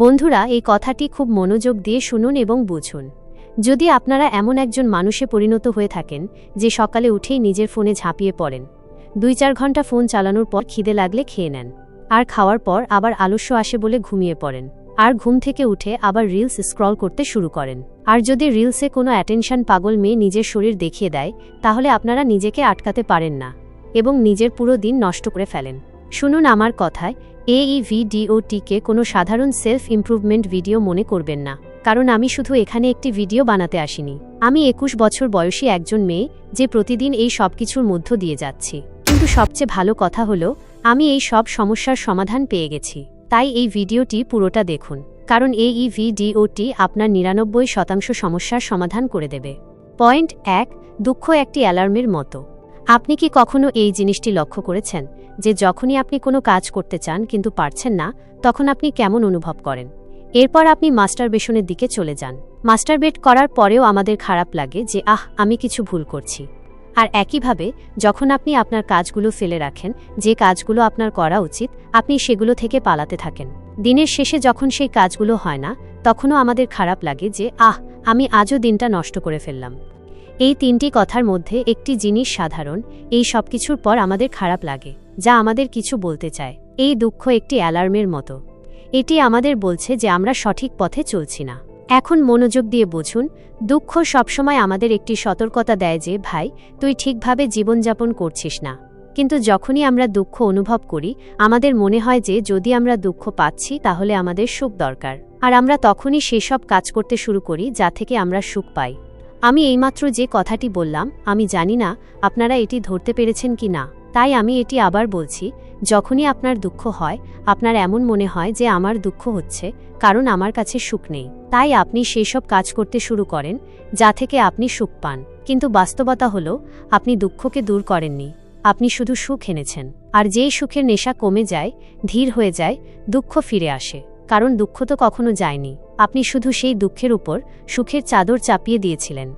বন্ধুরা, এই কথাটি খুব মনোযোগ দিয়ে শুনুন এবং বুঝুন। যদি আপনারা এমন একজন মানুষে পরিণত হয়ে থাকেন, যে সকালে উঠেই নিজের ফোনে ঝাঁপিয়ে পড়েন দুই চার ঘণ্টা ফোন চালানোর পর খিদে লাগলে খেয়ে নেন, আর খাওয়ার পর আবার আলস্য আসে বলে ঘুমিয়ে পড়েন, আর ঘুম থেকে উঠে আবার রিলস স্ক্রল করতে শুরু করেন। আর যদি রিলসে কোনো অ্যাটেনশন পাগল মেয়ে নিজের শরীর দেখিয়ে দেয়, তাহলে আপনারা নিজেকে আটকাতে পারেন না, এবং নিজের পুরো দিন নষ্ট করে ফেলেন। শুনুন আমার কথায় এই ভিডিওটিকে কোনো সাধারণ সেলফ ইমপ্রুভমেন্ট ভিডিও মনে করবেন না, কারণ আমি শুধু এখানে একটি ভিডিও বানাতে আসিনি। আমি একুশ বছর বয়সী একজন মেয়ে, যে প্রতিদিন এই সব কিছুর মধ্য দিয়ে যাচ্ছি। কিন্তু সবচেয়ে ভালো কথা হলো, আমি এই সব সমস্যার সমাধান পেয়ে গেছি। তাই এই ভিডিওটি পুরোটা দেখুন, কারণ এই ভিডিওটি আপনার নিরানব্বই শতাংশ সমস্যার সমাধান করে দেবে। পয়েন্ট এক, দুঃখ একটি অ্যালার্মের মতো। আপনি কি কখনো এই জিনিসটি লক্ষ্য করেছেন, যে যখনই আপনি কোনো কাজ করতে চান কিন্তু পারছেন না, তখন আপনি কেমন অনুভব করেন? এরপর আপনি মাস্টারবেশনের দিকে চলে যান। মাস্টারবেট করার পরেও আমাদের খারাপ লাগে যে, আহ, আমি কিছু ভুল করছি। আর একইভাবে, যখন আপনি আপনার কাজগুলো ফেলে রাখেন, যে কাজগুলো আপনার করা উচিত, আপনি সেগুলো থেকে পালাতে থাকেন। দিনের শেষে যখন সেই কাজগুলো হয় না, তখনও আমাদের খারাপ লাগে যে, আহ, আমি আজও দিনটা নষ্ট করে ফেললাম। এই তিনটি কথার মধ্যে একটি জিনিস সাধারণ, এই সব কিছুর পর আমাদের খারাপ লাগে, যা আমাদের কিছু বলতে চায়। এই দুঃখ একটি অ্যালার্মের মতো। এটি আমাদের বলছে যে আমরা সঠিক পথে চলছি না। এখন মনোযোগ দিয়ে বুঝুন, দুঃখ সবসময় আমাদের একটি সতর্কতা দেয় যে, ভাই, তুই ঠিকভাবে জীবনযাপন করছিস না। কিন্তু যখনই আমরা দুঃখ অনুভব করি, আমাদের মনে হয় যে, যদি আমরা দুঃখ পাচ্ছি, তাহলে আমাদের সুখ দরকার। আর আমরা তখনই সেসব কাজ করতে শুরু করি, যা থেকে আমরা সুখ পাই। আমি এইমাত্র যে কথাটি বললাম, আমি জানি না আপনারা এটি ধরতে পেরেছেন কি না। তাই আমি এটি আবার বলছি, যখনই আপনার দুঃখ হয়, আপনার এমন মনে হয় যে আমার দুঃখ হচ্ছে, কারণ আমার কাছে সুখ নেই। তাই আপনি সেসব কাজ করতে শুরু করেন, যা থেকে আপনি সুখ পান। কিন্তু বাস্তবতা হল, আপনি দুঃখকে দূর করেননি, আপনি শুধু সুখ এনেছেন। আর যেই সুখের নেশা কমে যায়, ধীর হয়ে যায়, দুঃখ ফিরে আসে। কারণ দুঃখ তো কখনো যায়নি। আপনি শুধু সেই দুঃখের উপর সুখের চাদর চাপিয়ে দিয়েছিলেন।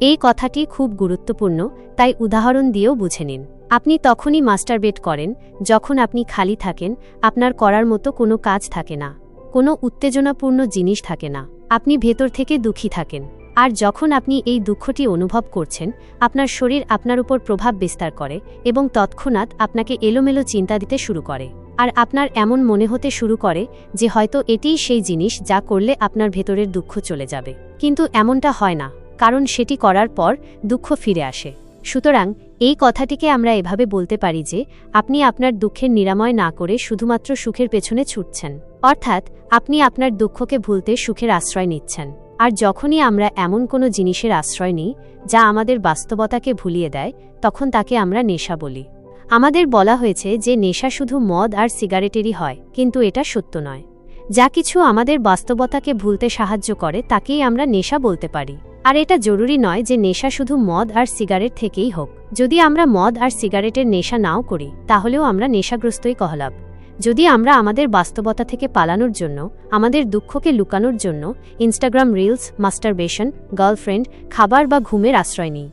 এই কথাটি খুব গুরুত্বপূর্ণ, তাই উদাহরণ দিয়েও বুঝে নিন। আপনি তখনই মাস্টারবেট করেন, যখন আপনি খালি থাকেন, আপনার করার মতো কোনো কাজ থাকে না। কোনো উত্তেজনাপূর্ণ জিনিস থাকে না। আপনি ভেতর থেকে দুঃখী থাকেন। আর যখন আপনি এই দুঃখটি অনুভব করছেন, আপনার শরীর আপনার উপর প্রভাব বিস্তার করে এবং তৎক্ষণাৎ আপনাকে এলোমেলো চিন্তা দিতে শুরু করে। আর আপনার এমন মনে হতে শুরু করে যে হয়তো এটিই সেই জিনিস যা করলে আপনার ভেতরের দুঃখ চলে যাবে। কিন্তু এমনটা হয় না, কারণ সেটি করার পর দুঃখ ফিরে আসে। সুতরাং এই কথাটিকে আমরা এভাবে বলতে পারি যে আপনি আপনার দুঃখের নিরাময় না করে শুধুমাত্র সুখের পেছনে ছুটছেন। অর্থাৎ আপনি আপনার দুঃখকে ভুলতে সুখের আশ্রয় নিচ্ছেন। আর যখনই আমরা এমন কোনো জিনিসের আশ্রয় নিই, যা আমাদের বাস্তবতাকে ভুলিয়ে দেয়, তখন তাকে আমরা নেশা বলি। আমাদের বলা হয়েছে যে নেশা শুধু মদ আর সিগারেটেরই হয়, কিন্তু এটা সত্য নয়। যা কিছু আমাদের বাস্তবতাকে ভুলতে সাহায্য করে, তাকেই আমরা নেশা বলতে পারি। আর এটা জরুরি নয় যে নেশা শুধু মদ আর সিগারেট থেকেই হোক। যদি আমরা মদ আর সিগারেটের নেশা নাও করি, তাহলেও আমরা নেশাগ্রস্তই কহলাব যদি আমরা আমাদের বাস্তবতা থেকে পালানোর জন্য, আমাদের দুঃখকে লুকানোর জন্য, ইনস্টাগ্রাম রিলস, মাস্টারবেশন, গার্লফ্রেন্ড, খাবার বা ঘুমের আশ্রয় নিই।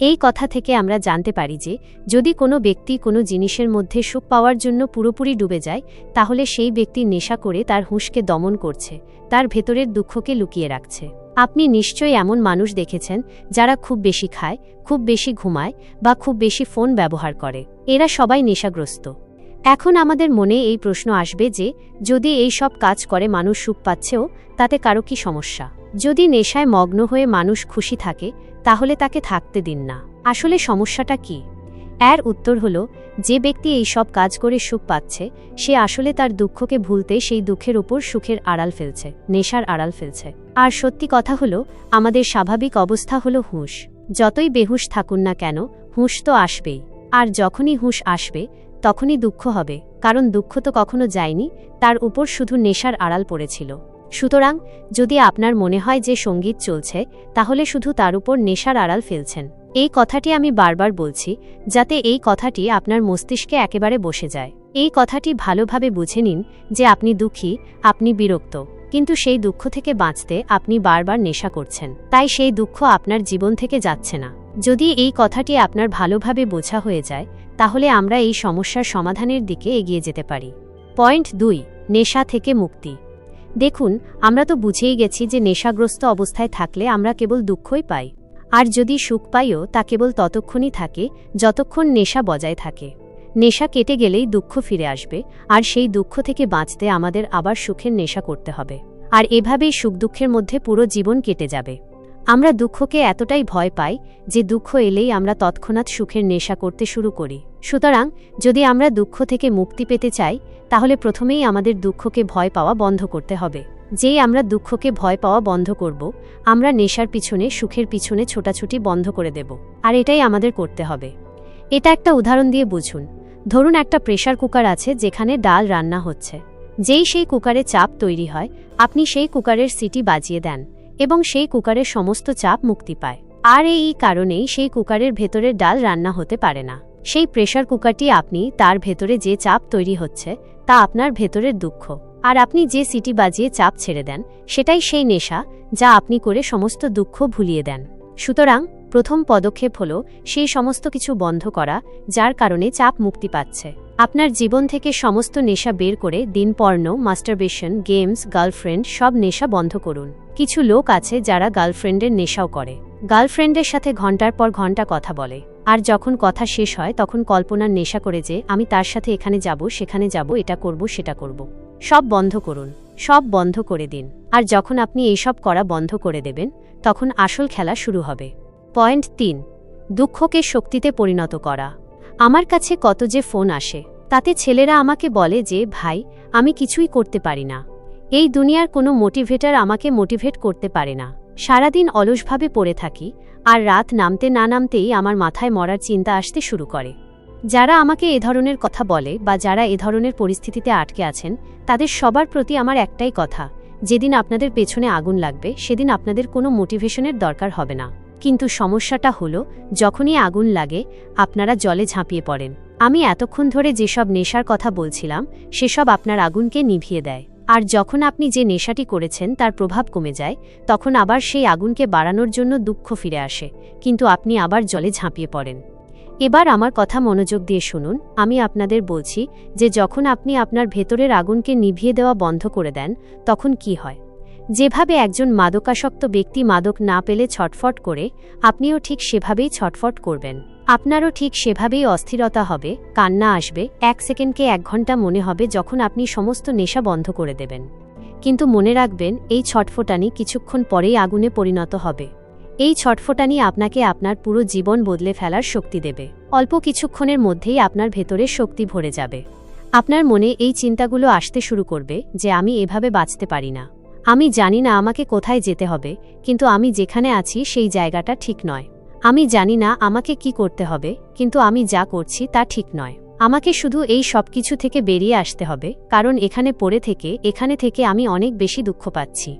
এই কথা থেকে আমরা জানতে পারি যে, যদি কোনো ব্যক্তি কোনো জিনিসের মধ্যে সুখ পাওয়ার জন্য পুরোপুরি ডুবে যায়, তাহলে সেই ব্যক্তি নেশা করে তার হুঁশকে দমন করছে, তার ভেতরের দুঃখকে লুকিয়ে রাখছে। আপনি নিশ্চয়ই এমন মানুষ দেখেছেন, যারা খুব বেশি খায়, খুব বেশি ঘুমায়, বা খুব বেশি ফোন ব্যবহার করে। এরা সবাই নেশাগ্রস্ত। এখন আমাদের মনে এই প্রশ্ন আসবে যে, যদি এই সব কাজ করে মানুষ সুখ পাচ্ছেও, তাতে কারও কি সমস্যা? যদি নেশায় মগ্ন হয়ে মানুষ খুশি থাকে, তাহলে তাকে থাকতে দিন না। আসলে সমস্যাটা কি? এর উত্তর হল, যে ব্যক্তি এই সব কাজ করে সুখ পাচ্ছে, সে আসলে তার দুঃখকে ভুলতে সেই দুঃখের ওপর সুখের আড়াল ফেলছে, নেশার আড়াল ফেলছে। আর সত্যি কথা হলো, আমাদের স্বাভাবিক অবস্থা হলো হুঁশ। যতই বেহুশ থাকুন না কেন, হুঁশ তো আসবেই। আর যখনই হুঁশ আসবে তখনই দুঃখ হবে, কারণ দুঃখ তো কখনো যায়নি, তার উপর শুধু নেশার আড়াল পড়েছিল। সুতরাং, যদি আপনার মনে হয় যে সংগীত চলছে, তাহলে শুধু তার উপর নেশার আড়াল ফেলছেন। এই কথাটি আমি বারবার বলছি, যাতে এই কথাটি আপনার মস্তিষ্কে একেবারে বসে যায়। এই কথাটি ভালোভাবে বুঝে নিন যে আপনি দুঃখী, আপনি বিরক্ত, কিন্তু সেই দুঃখ থেকে বাঁচতে আপনি বারবার নেশা করছেন। তাই সেই দুঃখ আপনার জীবন থেকে যাচ্ছে না। যদি এই কথাটি আপনার ভালোভাবে বোঝা হয়ে যায় তাহলে আমরা এই সমস্যার সমাধানের দিকে এগিয়ে যেতে পারি। পয়েন্ট দুই, নেশা থেকে মুক্তি। দেখুন, আমরা তো বুঝেই গেছি যে নেশাগ্রস্ত অবস্থায় থাকলে আমরা কেবল দুঃখই পাই। আর যদি সুখ পাইও, তা কেবল ততক্ষণই থাকে, যতক্ষণ নেশা বজায় থাকে। নেশা কেটে গেলেই দুঃখ ফিরে আসবে, আর সেই দুঃখ থেকে বাঁচতে আমাদের আবার সুখের নেশা করতে হবে। আর এভাবেই সুখ দুঃখের মধ্যে পুরো জীবন কেটে যাবে। আমরা দুঃখকে এতটাই ভয় পাই যে দুঃখ এলেই আমরা তৎক্ষণাৎ সুখের নেশা করতে শুরু করি। সুতরাং, যদি আমরা দুঃখ থেকে মুক্তি পেতে চাই, তাহলে প্রথমেই আমাদের দুঃখকে ভয় পাওয়া বন্ধ করতে হবে। যেই আমরা দুঃখকে ভয় পাওয়া বন্ধ করব, আমরা নেশার পিছনে, সুখের পিছনে ছোটাছুটি বন্ধ করে দেব। আর এটাই আমাদের করতে হবে। এটা একটা উদাহরণ দিয়ে বুঝুন। ধরুন একটা প্রেশার কুকার আছে যেখানে ডাল রান্না হচ্ছে। যেই সেই কুকারে চাপ তৈরি হয়, আপনি সেই কুকারের সিটি বাজিয়ে দেন। এবং সেই কুকারের সমস্ত চাপ মুক্তি পায়। আর এই কারণেই সেই কুকারের ভেতরের ডাল রান্না হতে পারে না। সেই প্রেশার কুকারটি আপনি তার ভেতরে যে চাপ তৈরি হচ্ছে, তা আপনার ভেতরের দুঃখ। আর আপনি যে সিটি বাজিয়ে চাপ ছেড়ে দেন, সেটাই সেই নেশা, যা আপনি করে সমস্ত দুঃখ ভুলিয়ে দেন। সুতরাং, প্রথম পদক্ষেপ হল সেই সমস্ত কিছু বন্ধ করা, যার কারণে চাপ মুক্তি পাচ্ছে। আপনার জীবন থেকে সমস্ত নেশা বের করে দিন পর্ণ, মাস্টারবেশন, গেমস, গার্লফ্রেন্ড সব নেশা বন্ধ করুন। কিছু লোক আছে যারা গার্লফ্রেন্ডের নেশাও করে। গার্লফ্রেন্ডের সাথে ঘণ্টার পর ঘণ্টা কথা বলে। আর যখন কথা শেষ হয়, তখন কল্পনার নেশা করে যে, আমি তার সাথে এখানে যাব, সেখানে যাব, এটা করব, সেটা করব। সব বন্ধ করুন। সব বন্ধ করে দিন। আর যখন আপনি এইসব করা বন্ধ করে দেবেন, তখন আসল খেলা শুরু হবে। পয়েন্ট তিন, দুঃখকে শক্তিতে পরিণত করা। আমার কাছে কত যে ফোন আসে, তাতে ছেলেরা আমাকে বলে যে, ভাই, আমি কিছুই করতে পারি না। এই দুনিয়ার কোনো মোটিভেটার আমাকে মোটিভেট করতে পারে না। সারাদিন অলসভাবে পড়ে থাকি, আর রাত নামতে না নামতেই আমার মাথায় মরার চিন্তা আসতে শুরু করে। যারা আমাকে এ ধরনের কথা বলে বা যারা এ ধরনের পরিস্থিতিতে আটকে আছেন, তাদের সবার প্রতি আমার একটাই কথা, যেদিন আপনাদের পেছনে আগুন লাগবে, সেদিন আপনাদের কোনো মোটিভেশনের দরকার হবে না। কিন্তু সমস্যাটা হলো, যখনই আগুন লাগে, আপনারা জলে ঝাঁপিয়ে পড়েন। আমি এতক্ষণ ধরে যেসব নেশার কথা বলছিলাম, সেসব আপনার আগুনকে নিভিয়ে দেয়। আর যখন আপনি যে নেশাটি করেছেন, তার প্রভাব কমে যায়, তখন আবার সেই আগুনকে বাড়ানোর জন্য দুঃখ ফিরে আসে, কিন্তু আপনি আবার জলে ঝাঁপিয়ে পড়েন। এবার আমার কথা মনোযোগ দিয়ে শুনুন, আমি আপনাদের বলছি যে যখন আপনি আপনার ভেতরের আগুনকে নিভিয়ে দেওয়া বন্ধ করে দেন, তখন কি হয়? যেভাবে একজন মাদকাসক্ত ব্যক্তি মাদক না পেলে ছটফট করে, আপনিও ঠিক সেভাবেই ছটফট করবেন। আপনারও ঠিক সেভাবেই অস্থিরতা হবে, কান্না আসবে, এক সেকেন্ডকে এক ঘণ্টা মনে হবে যখন আপনি সমস্ত নেশা বন্ধ করে দেবেন। কিন্তু মনে রাখবেন, এই ছটফটানি কিছুক্ষণ পরেই আগুনে পরিণত হবে। এই ছটফটানি আপনাকে আপনার পুরো জীবন বদলে ফেলার শক্তি দেবে। অল্প কিছুক্ষণের মধ্যেই আপনার ভেতরে শক্তি ভরে যাবে। আপনার মনে এই চিন্তাগুলো আসতে শুরু করবে যে, আমি এভাবে বাঁচতে পারি না। আমি জানি না আমাকে কোথায় যেতে হবে, কিন্তু আমি যেখানে আছি সেই জায়গাটা ঠিক নয়। আমি জানি না আমাকে কি করতে হবে, কিন্তু আমি যা করছি তা ঠিক নয়। আমাকে শুধু এই সব কিছু থেকে বেরিয়ে আসতে হবে, কারণ এখানে পড়ে থেকে, এখানে থেকে আমি অনেক বেশি দুঃখ পাচ্ছি।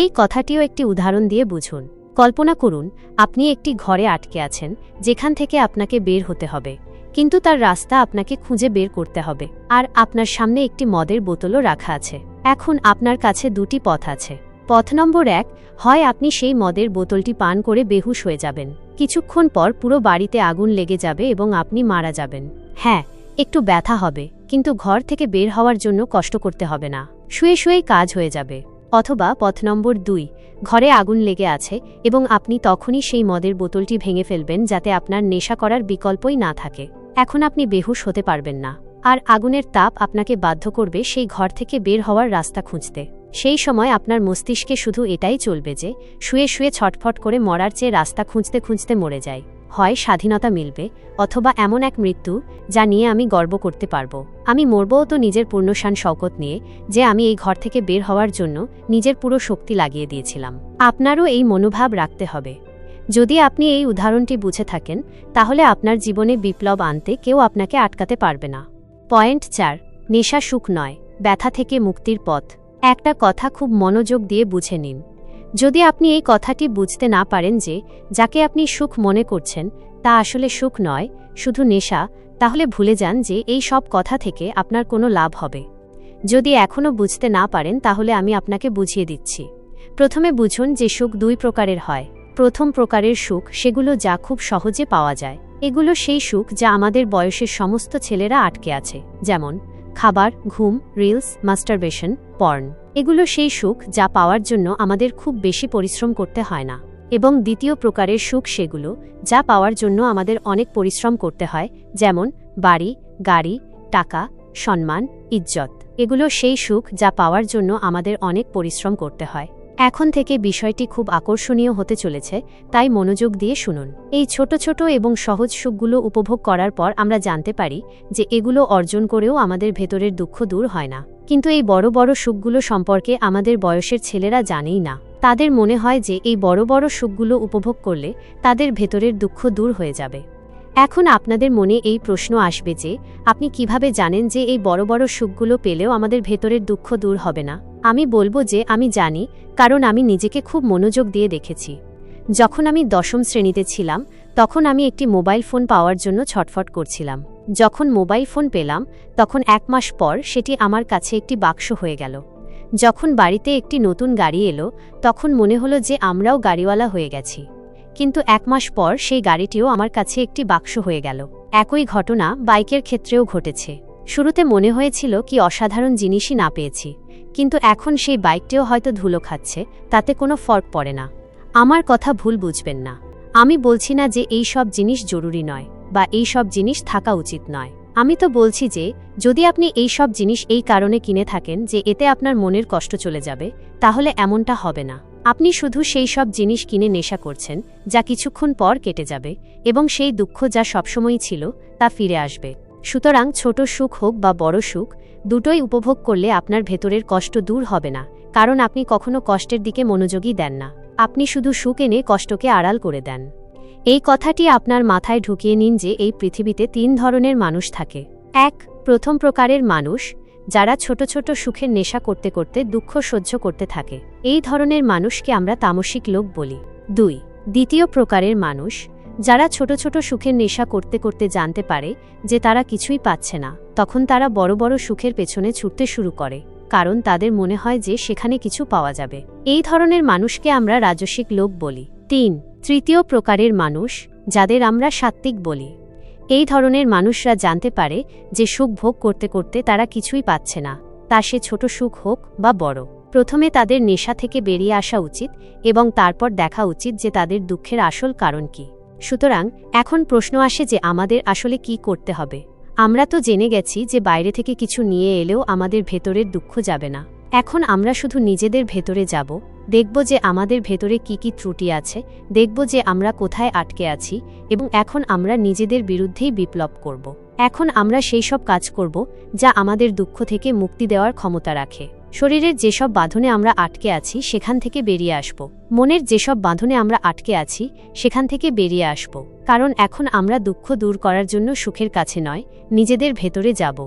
এই কথাটিও একটি উদাহরণ দিয়ে বুঝুন। কল্পনা করুন, আপনি একটি ঘরে আটকে আছেন, যেখান থেকে আপনাকে বের হতে হবে, কিন্তু তার রাস্তা আপনাকে খুঁজে বের করতে হবে, আর আপনার সামনে একটি মদের বোতলও রাখা আছে। এখন আপনার কাছে দুটি পথ আছে। পথ নম্বর এক, হয় আপনি সেই মদের বোতলটি পান করে বেহুশ হয়ে যাবেন। কিছুক্ষণ পর পুরো বাড়িতে আগুন লেগে যাবে এবং আপনি মারা যাবেন। হ্যাঁ একটু ব্যথা হবে, কিন্তু ঘর থেকে বের হওয়ার জন্য কষ্ট করতে হবে না। শুয়ে শুয়েই কাজ হয়ে যাবে। অথবা পথ নম্বর দুই, ঘরে আগুন লেগে আছে এবং আপনি তখনই সেই মদের বোতলটি ভেঙে ফেলবেন যাতে আপনার নেশা করার বিকল্পই না থাকে। এখন আপনি বেহুশ হতে পারবেন না। আর আগুনের তাপ আপনাকে বাধ্য করবে সেই ঘর থেকে বের হওয়ার রাস্তা খুঁজতে। সেই সময় আপনার মস্তিষ্কে শুধু এটাই চলবে যে, শুয়ে শুয়ে ছটফট করে মরার চেয়ে রাস্তা খুঁজতে খুঁজতে মরে যায় হয় স্বাধীনতা মিলবে, অথবা এমন এক মৃত্যু, যা নিয়ে আমি গর্ব করতে পারব। আমি মরবও তো নিজের পূর্ণশান শওকত নিয়ে, যে আমি এই ঘর থেকে বের হওয়ার জন্য নিজের পুরো শক্তি লাগিয়ে দিয়েছিলাম। আপনারও এই মনোভাব রাখতে হবে। যদি আপনি এই উদাহরণটি বুঝে থাকেন, তাহলে আপনার জীবনে বিপ্লব আনতে কেউ আপনাকে আটকাতে পারবে না। পয়েন্ট চার, নেশা সুখ নয়, ব্যথা থেকে মুক্তির পথ। একটা কথা খুব মনোযোগ দিয়ে বুঝে নিন। যদি আপনি এই কথাটি বুঝতে না পারেন যে, যাকে আপনি সুখ মনে করছেন, তা আসলে সুখ নয়, শুধু নেশা, তাহলে ভুলে যান যে এই সব কথা থেকে আপনার কোনো লাভ হবে। যদি এখনও বুঝতে না পারেন, তাহলে আমি আপনাকে বুঝিয়ে দিচ্ছি। প্রথমে বুঝুন যে সুখ দুই প্রকারের হয়। প্রথম প্রকারের সুখ, সেগুলো যা খুব সহজে পাওয়া যায়। এগুলো সেই সুখ যা আমাদের বয়সের সমস্ত ছেলেরা আটকে আছে, যেমন খাবার, ঘুম, রিলস, মাস্টারবেশন, পর্ন। এগুলো সেই সুখ যা পাওয়ার জন্য আমাদের খুব বেশি পরিশ্রম করতে হয় না। এবং দ্বিতীয় প্রকারের সুখ সেগুলো যা পাওয়ার জন্য আমাদের অনেক পরিশ্রম করতে হয়, যেমন বাড়ি, গাড়ি, টাকা, সম্মান, ইজ্জত। এগুলো সেই সুখ যা পাওয়ার জন্য আমাদের অনেক পরিশ্রম করতে হয়। এখন থেকে বিষয়টি খুব আকর্ষণীয় হতে চলেছে, তাই মনোযোগ দিয়ে শুনুন। এই ছোট ছোট এবং সহজ সুখগুলো উপভোগ করার পর আমরা জানতে পারি যে এগুলো অর্জন করেও আমাদের ভেতরের দুঃখ দূর হয় না। কিন্তু এই বড় বড় সুখগুলো সম্পর্কে আমাদের বয়সের ছেলেরা জানেই না। তাদের মনে হয় যে এই বড় বড় সুখগুলো উপভোগ করলে তাদের ভেতরের দুঃখ দূর হয়ে যাবে। এখন আপনাদের মনে এই প্রশ্ন আসবে যে, আপনি কীভাবে জানেন যে এই বড় বড় সুখগুলো পেলেও আমাদের ভেতরের দুঃখ দূর হবে না? আমি বলব যে আমি জানি, কারণ আমি নিজেকে খুব মনোযোগ দিয়ে দেখেছি। যখন আমি দশম শ্রেণীতে ছিলাম, তখন আমি একটি মোবাইল ফোন পাওয়ার জন্য ছটফট করছিলাম। যখন মোবাইল ফোন পেলাম, তখন এক মাস পর সেটি আমার কাছে একটি বাক্স হয়ে গেল। যখন বাড়িতে একটি নতুন গাড়ি এলো, তখন মনে হলো যে আমরাও গাড়িওয়ালা হয়ে গেছি। কিন্তু এক মাস পর সেই গাড়িটিও আমার কাছে একটি বাক্স হয়ে গেল। একই ঘটনা বাইকের ক্ষেত্রেও ঘটেছে। শুরুতে মনে হয়েছিল কি অসাধারণ জিনিসই না পেয়েছি। কিন্তু এখন সেই বাইকটিও হয়তো ধুলো খাচ্ছে, তাতে কোনো ফর্ক পড়ে না। আমার কথা ভুল বুঝবেন না। আমি বলছি না যে এই সব জিনিস জরুরি নয়, বা এই সব জিনিস থাকা উচিত নয়। আমি তো বলছি যে, যদি আপনি এই সব জিনিস এই কারণে কিনে থাকেন যে এতে আপনার মনের কষ্ট চলে যাবে, তাহলে এমনটা হবে না। আপনি শুধু সেই সব জিনিস কিনে নেশা করছেন, যা কিছুক্ষণ পর কেটে যাবে, এবং সেই দুঃখ যা সবসময়ই ছিল, তা ফিরে আসবে। সুতরাং ছোট সুখ হোক বা বড় সুখ দুটোই উপভোগ করলে আপনার ভেতরের কষ্ট দূর হবে না, কারণ আপনি কখনো কষ্টের দিকে মনোযোগী দেন না। আপনি শুধু সুখ এনে কষ্টকে আড়াল করে দেন। এই কথাটি আপনার মাথায় ঢুকিয়ে নিন যে এই পৃথিবীতে তিন ধরনের মানুষ থাকে। এক, প্রথম প্রকারের মানুষ, যারা ছোট ছোট সুখের নেশা করতে করতে দুঃখ সহ্য করতে থাকে। এই ধরনের মানুষকে আমরা তামসিক লোক বলি। দুই, দ্বিতীয় প্রকারের মানুষ যারা ছোট ছোট সুখের নেশা করতে করতে জানতে পারে যে তারা কিছুই পাচ্ছে না, তখন তারা বড় বড় সুখের পেছনে ছুটতে শুরু করে, কারণ তাদের মনে হয় যে সেখানে কিছু পাওয়া যাবে। এই ধরনের মানুষকে আমরা রাজসিক লোক বলি। তিন, তৃতীয় প্রকারের মানুষ, যাদের আমরা সাত্ত্বিক বলি। এই ধরনের মানুষরা জানতে পারে যে সুখ ভোগ করতে করতে তারা কিছুই পাচ্ছে না, তা সে ছোট সুখ হোক বা বড়। প্রথমে তাদের নেশা থেকে বেরিয়ে আসা উচিত এবং তারপর দেখা উচিত যে তাদের দুঃখের আসল কারণ কি। সুতরাং এখন প্রশ্ন আসে যে আমাদের আসলে কি করতে হবে। আমরা তো জেনে গেছি যে বাইরে থেকে কিছু নিয়ে এলেও আমাদের ভেতরের দুঃখ যাবে না। এখন আমরা শুধু নিজেদের ভেতরে যাব, দেখব যে আমাদের ভেতরে কি কি ত্রুটি আছে, দেখব যে আমরা কোথায় আটকে আছি এবং এখন আমরা নিজেদের বিরুদ্ধেই বিপ্লব করব। এখন আমরা সেই সব কাজ করব যা আমাদের দুঃখ থেকে মুক্তি দেওয়ার ক্ষমতা রাখে। শরীরের যেসব বাঁধনে আমরা আটকে আছি, সেখান থেকে বেরিয়ে আসব। মনের যেসব বাঁধনে আমরা আটকে আছি, সেখান থেকে বেরিয়ে আসব। কারণ এখন আমরা দুঃখ দূর করার জন্য সুখের কাছে নয়, নিজেদের ভেতরে যাব।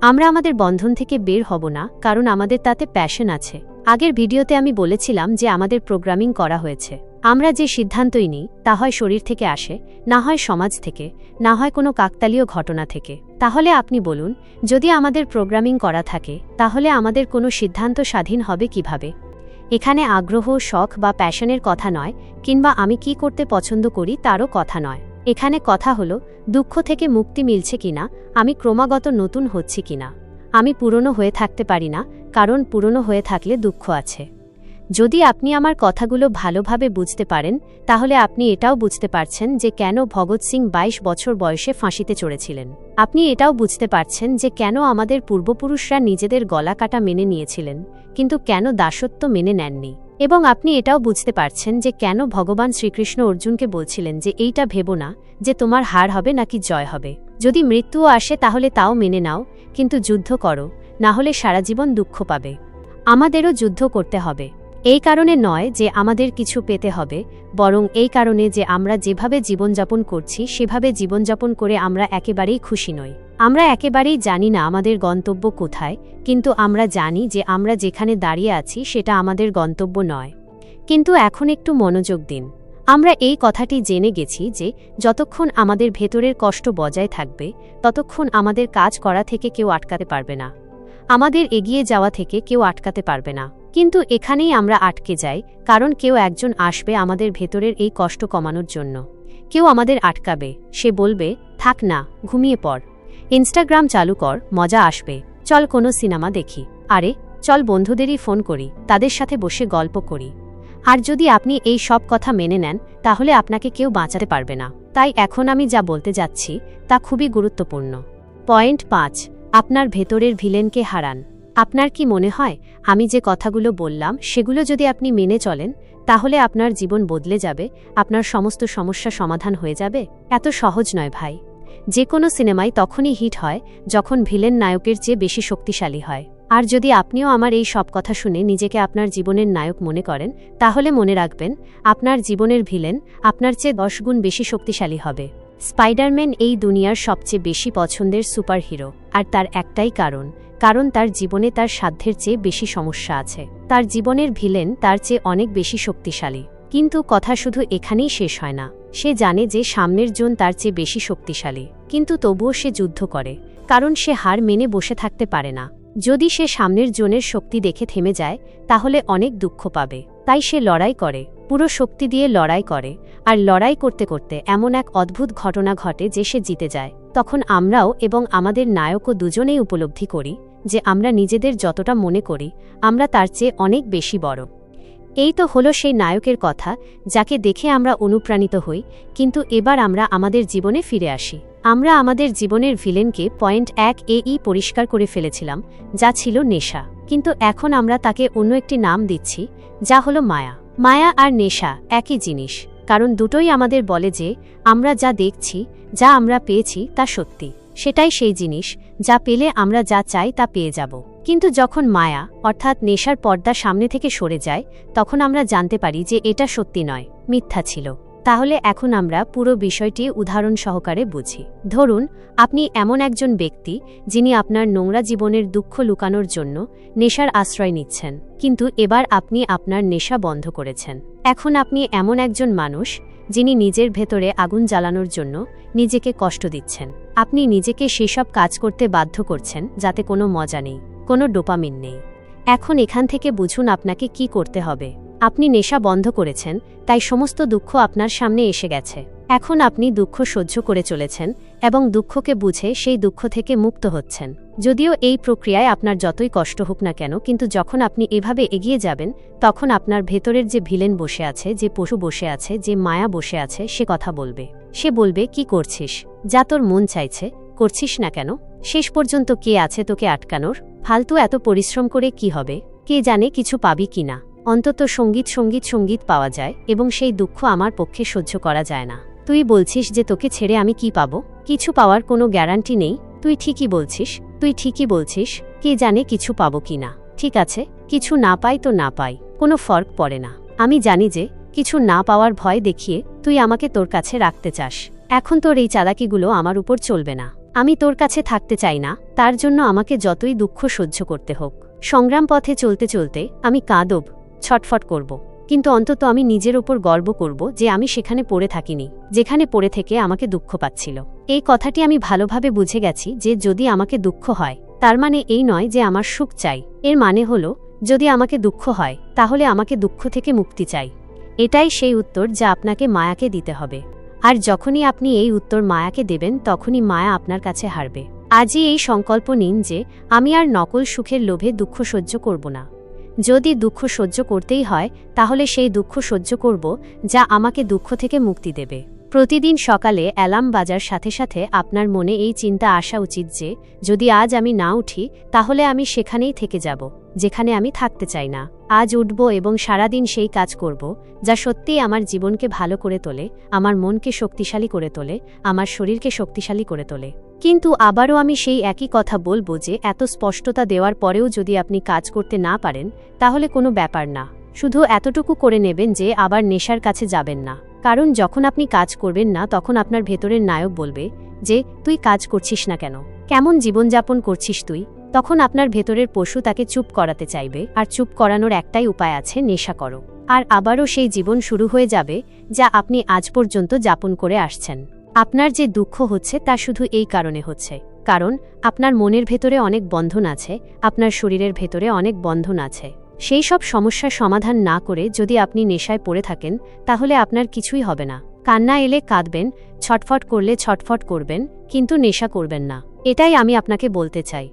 আমরা আমাদের বন্ধন থেকে বের হব না, কারণ আমাদের তাতে প্যাশন আছে। আগের ভিডিওতে আমি বলেছিলাম যে আমাদের প্রোগ্রামিং করা হয়েছে। আমরা যে সিদ্ধান্তই নিই, তা হয় শরীর থেকে আসে, না হয় সমাজ থেকে, না হয় কোনো কাকতালীয় ঘটনা থেকে। তাহলে আপনি বলুন, যদি আমাদের প্রোগ্রামিং করা থাকে, তাহলে আমাদের কোনো সিদ্ধান্ত স্বাধীন হবে কীভাবে? এখানে আগ্রহ, শখ বা প্যাশনের কথা নয়, কিংবা আমি কি করতে পছন্দ করি তারও কথা নয়। এখানে কথা হলো, দুঃখ থেকে মুক্তি মিলছে কিনা, আমি ক্রমাগত নতুন হচ্ছি কিনা। আমি পুরনো হয়ে থাকতে পারি না কারণ পুরনো হয়ে থাকলে দুঃখ আছে। যদি আপনি আমার কথাগুলো ভালোভাবে বুঝতে পারেন, তাহলে আপনি এটাও বুঝতে পারছেন যে কেন ভগৎ সিং ২২ বছর বয়সে ফাঁসিতে চড়েছিলেন। আপনি এটাও বুঝতে পারছেন যে কেন আমাদের পূর্বপুরুষরা নিজেদের গলা কাটা মেনে নিয়েছিলেন, কিন্তু কেন দাসত্ব মেনে নেননি। এবং আপনি এটাও বুঝতে পারছেন যে কেন ভগবান শ্রীকৃষ্ণ অর্জুনকে বলছিলেন যে এইটা ভেবো না, যে তোমার হার হবে নাকি জয় হবে। যদি মৃত্যুও আসে তাহলে তাও মেনে নাও, কিন্তু যুদ্ধ করো, না হলে সারা জীবন দুঃখ পাবে। আমাদেরও যুদ্ধ করতে হবে। এই কারণে নয় যে আমাদের কিছু পেতে হবে, বরং এই কারণে যে আমরা যেভাবে জীবনযাপন করছি, সেভাবে জীবনযাপন করে আমরা একেবারেই খুশি নই। আমরা একেবারেই জানি না আমাদের গন্তব্য কোথায়, কিন্তু আমরা জানি যে আমরা যেখানে দাঁড়িয়ে আছি সেটা আমাদের গন্তব্য নয়। কিন্তু এখন একটু মনোযোগ দিন। আমরা এই কথাটি জেনে গেছি যে, যতক্ষণ আমাদের ভেতরের কষ্ট বজায় থাকবে, ততক্ষণ আমাদের কাজ করা থেকে কেউ আটকাতে পারবে না। আমাদের এগিয়ে যাওয়া থেকে কেউ আটকাতে পারবে না। কিন্তু এখানেই আমরা আটকে যাই, কারণ কেউ একজন আসবে আমাদের ভেতরের এই কষ্ট কমানোর জন্য। কেউ আমাদের আটকাবে, সে বলবে, থাক না, ঘুমিয়ে পড়। ইনস্টাগ্রাম চালু কর, মজা আসবে। চল কোনো সিনেমা দেখি। আরে, চল বন্ধুদেরই ফোন করি, তাদের সাথে বসে গল্প করি। আর যদি আপনি এই সব কথা মেনে নেন, তাহলে আপনাকে কেউ বাঁচাতে পারবে না। তাই এখন আমি যা বলতে যাচ্ছি, তা খুবই গুরুত্বপূর্ণ। পয়েন্ট পাঁচ, আপনার ভেতরের ভিলেনকে হারান। আপনার কি মনে হয়, আমি যে কথাগুলো বললাম, সেগুলো যদি আপনি মেনে চলেন, তাহলে আপনার জীবন বদলে যাবে, আপনার সমস্ত সমস্যা সমাধান হয়ে যাবে? এত সহজ নয় ভাই। যে কোনো সিনেমায় তখনই হিট হয়, যখন ভিলেন নায়কের চেয়ে বেশি শক্তিশালী হয়। আর যদি আপনিও আমার এই সব কথা শুনে নিজেকে আপনার জীবনের নায়ক মনে করেন, তাহলে মনে রাখবেন, আপনার জীবনের ভিলেন, আপনার চেয়ে দশ গুণ বেশি শক্তিশালী হবে। স্পাইডারম্যান এই দুনিয়ার সবচেয়ে বেশি পছন্দের সুপারহিরো, আর তার একটাই কারণ কারণ তার জীবনে তার সাধ্যের চেয়ে বেশি সমস্যা আছে। তার জীবনের ভিলেন তার চেয়ে অনেক বেশি শক্তিশালী। কিন্তু কথা শুধু এখানেই শেষ হয় না। সে জানে যে সামনের জন তার চেয়ে বেশি শক্তিশালী। কিন্তু তবুও সে যুদ্ধ করে, কারণ সে হার মেনে বসে থাকতে পারে না। যদি সে সামনের জনের শক্তি দেখে থেমে যায়, তাহলে অনেক দুঃখ পাবে। তাই সে লড়াই করে, পুরো শক্তি দিয়ে লড়াই করে, আর লড়াই করতে করতে এমন এক অদ্ভুত ঘটনা ঘটে যে সে জিতে যায়। তখন আমরাও এবং আমাদের নায়কও দুজনেই উপলব্ধি করি যে আমরা নিজেদের যতটা মনে করি, আমরা তার চেয়ে অনেক বেশি বড়। এই তো হলো সেই নায়কের কথা, যাকে দেখে আমরা অনুপ্রাণিত হই, কিন্তু এবার আমরা আমাদের জীবনে ফিরে আসি। আমরা আমাদের জীবনের ভিলেনকে পয়েন্ট এক এই পরিষ্কার করে ফেলেছিলাম, যা ছিল নেশা। কিন্তু এখন আমরা তাকে অন্য একটি নাম দিচ্ছি, যা হলো মায়া। মায়া আর নেশা একই জিনিস, কারণ দুটোই আমাদের বলে যে, আমরা যা দেখছি, যা আমরা পেয়েছি তা সত্যি। সেটাই সেই জিনিস, যা পেলে আমরা যা চাই তা পেয়ে যাব। কিন্তু যখন মায়া, অর্থাৎ নেশার পর্দা সামনে থেকে সরে যায়, তখন আমরা জানতে পারি যে এটা সত্যি নয়, মিথ্যা ছিল। তাহলে এখন আমরা পুরো বিষয়টি উদাহরণ সহকারে বুঝি। ধরুন, আপনি এমন একজন ব্যক্তি যিনি আপনার নোংরা জীবনের দুঃখ লুকানোর জন্য নেশার আশ্রয় নিচ্ছেন, কিন্তু এবার আপনি আপনার নেশা বন্ধ করেছেন। এখন আপনি এমন একজন মানুষ যিনি নিজের ভেতরে আগুন জ্বালানোর জন্য নিজেকে কষ্ট দিচ্ছেন। আপনি নিজেকে সেসব কাজ করতে বাধ্য করছেন যাতে কোনো মজা নেই, কোনো ডোপামিন নেই। এখন এখান থেকে বুঝুন আপনাকে কি করতে হবে। আপনি নেশা বন্ধ করেছেন, তাই সমস্ত দুঃখ আপনার সামনে এসে গেছে। এখন আপনি দুঃখ সহ্য করে চলেছেন এবং দুঃখকে বুঝে সেই দুঃখ থেকে মুক্ত হচ্ছেন। যদিও এই প্রক্রিয়ায় আপনার যতই কষ্ট হোক না কেন, কিন্তু যখন আপনি এভাবে এগিয়ে যাবেন, তখন আপনার ভেতরের যে ভিলেন বসে আছে, যে পশু বসে আছে, যে মায়া বসে আছে, সে কথা বলবে। সে বলবে, কি করছিস? যা তোর মন চাইছে, করছিস না কেন? শেষ পর্যন্ত কে আছে তোকে আটকানোর? ফালতু এত পরিশ্রম করে কি হবে? কে জানে কিছু পাবি কিনা অন্তত সংগীত সংগীত সংগীত পাওয়া যায় এবং সেই দুঃখ আমার পক্ষে সহ্য করা যায় না। তুই বলছিস যে তোকে ছেড়ে আমি কি পাবো? কিছু পাওয়ার কোনো গ্যারান্টি নেই। তুই ঠিকই বলছিস, তুই ঠিকই বলছিস, কে জানে কিছু পাবো কি না। ঠিক আছে, কিছু না পাই তো না পাই, কোনো ফর্ক পড়ে না। আমি জানি যে, কিছু না পাওয়ার ভয় দেখিয়ে তুই আমাকে তোর কাছে রাখতে চাস। এখন তোর এই চালাকিগুলো আমার উপর চলবে না। আমি তোর কাছে থাকতে চাই না, তার জন্য আমাকে যতই দুঃখ সহ্য করতে হোক। সংগ্রাম পথে চলতে চলতে আমি কাঁদব। ছটফট করব। কিন্তু অন্তত আমি নিজের ওপর গর্ব করব যে আমি সেখানে পড়ে থাকিনি, যেখানে পড়ে থেকে আমাকে দুঃখ পাচ্ছিল। এই কথাটি আমি ভালোভাবে বুঝে গেছি যে যদি আমাকে দুঃখ হয়, তার মানে এই নয় যে আমার সুখ চাই। এর মানে হলো, যদি আমাকে দুঃখ হয়, তাহলে আমাকে দুঃখ থেকে মুক্তি চাই। এটাই সেই উত্তর যা আপনাকে মায়াকে দিতে হবে। আর যখনই আপনি এই উত্তর মায়াকে দেবেন, তখনই মায়া আপনার কাছে হারবে। আজই এই সংকল্প নিন যে, আমি আর নকল সুখের লোভে দুঃখ সহ্য করব না। যদি দুঃখ সহ্য করতেই হয়, তাহলে সেই দুঃখ সহ্য করব, যা আমাকে দুঃখ থেকে মুক্তি দেবে। প্রতিদিন সকালে অ্যালার্ম বাজার সাথে সাথে আপনার মনে এই চিন্তা আসা উচিত যে, যদি আজ আমি না উঠি, তাহলে আমি সেখানেই থেকে যাব, যেখানে আমি থাকতে চাই না। আজ উঠব এবং সারাদিন সেই কাজ করব, যা সত্যিই আমার জীবনকে ভালো করে তোলে, আমার মনকে শক্তিশালী করে তোলে, আমার শরীরকে শক্তিশালী করে তোলে। কিন্তু আবারও আমি সেই একই কথা বলব যে, এত স্পষ্টতা দেওয়ার পরেও যদি আপনি কাজ করতে না পারেন, তাহলে কোনো ব্যাপার না। শুধু এতটুকু করে নেবেন যে, আবার নেশার কাছে যাবেন না। কারণ যখন আপনি কাজ করবেন না, তখন আপনার ভেতরের নায়ক বলবে যে, তুই কাজ করছিস না কেন? কেমন জীবনযাপন করছিস তুই? তখন আপনার ভেতরের পশু তাকে চুপ করাতে চাইবে। আর চুপ করানোর একটাই উপায় আছে, নেশা করো। আর আবারও সেই জীবন শুরু হয়ে যাবে, যা আপনি আজ পর্যন্ত যাপন করে আসছেন। আপনার যে দুঃখ হচ্ছে, তা শুধু এই কারণে হচ্ছে। কারণ, আপনার মনের ভেতরে অনেক বন্ধন আছে, আপনার শরীরের ভেতরে অনেক বন্ধন আছে। সেই সব সমস্যার সমাধান না করে যদি আপনি নেশায় পড়ে থাকেন, তাহলে আপনার কিছুই হবে না। কান্না এলে কাঁদবেন, ছটফট করলে ছটফট করবেন, কিন্তু নেশা করবেন না। এটাই আমি আপনাকে বলতে চাই।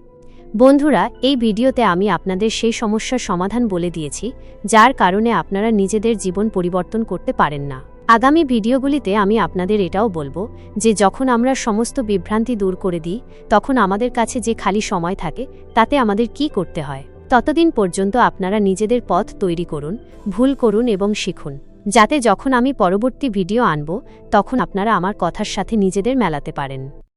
বন্ধুরা, এই ভিডিওতে আমি আপনাদের সেই সমস্যার সমাধান বলে দিয়েছি, যার কারণে আপনারা নিজেদের জীবন পরিবর্তন করতে পারেন না। আগামী ভিডিওগুলিতে আমি আপনাদের এটাও বলব যে, যখন আমরা সমস্ত বিভ্রান্তি দূর করে দিই, তখন আমাদের কাছে যে খালি সময় থাকে, তাতে আমাদের কি করতে হয়? ততদিন পর্যন্ত আপনারা নিজেদের পথ তৈরি করুন, ভুল করুন এবং শিখুন। যাতে যখন আমি পরবর্তী ভিডিও আনব, তখন আপনারা আমার কথার সাথে নিজেদের মেলাতে পারেন।